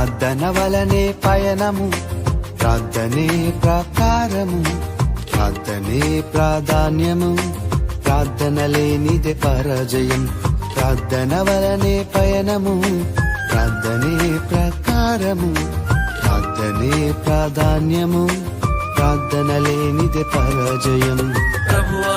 ప్రార్థన వలనే పయనము ప్రార్థనే ప్రాకారము ప్రార్థనే ప్రాధాన్యము ప్రార్థన లేనిదే పరాజయం ప్రార్థన వలనే పయనము ప్రార్థనే ప్రకారము ప్రార్థనే ప్రాధాన్యము ప్రార్థన లేనిదే పరాజయం. ప్రభువా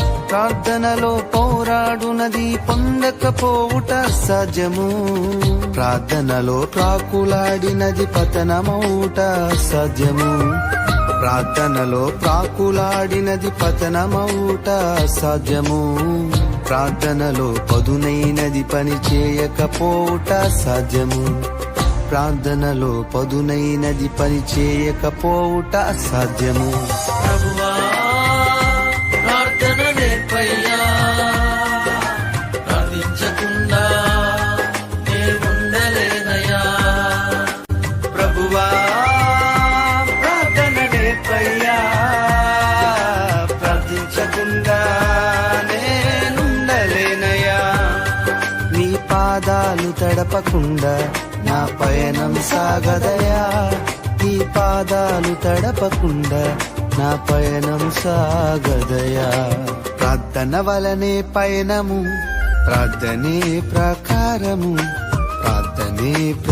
ప్రార్థనలో పోరాడునది పొందకపోవుట సజము. ప్రార్థనలో ప్రాకులాడినది పతనమౌట సజము. ప్రార్థనలో ప్రాకులాడినది పతనమౌట సాధ్యము ప్రార్థనలో పదునైనది పని చేయకపోవుట సాధ్యము ప్రార్థనలో పదునైనది పని చేయకపోవుట సాధ్యము తడపకుండా నా పయనం సాగదయా. నీ పాదాలు తడపకుండా నా పయనం సాగదయా. ప్రార్థన వలనే పయనము ప్రార్థనే ప్రకారము ప్రార్థనే ప్ర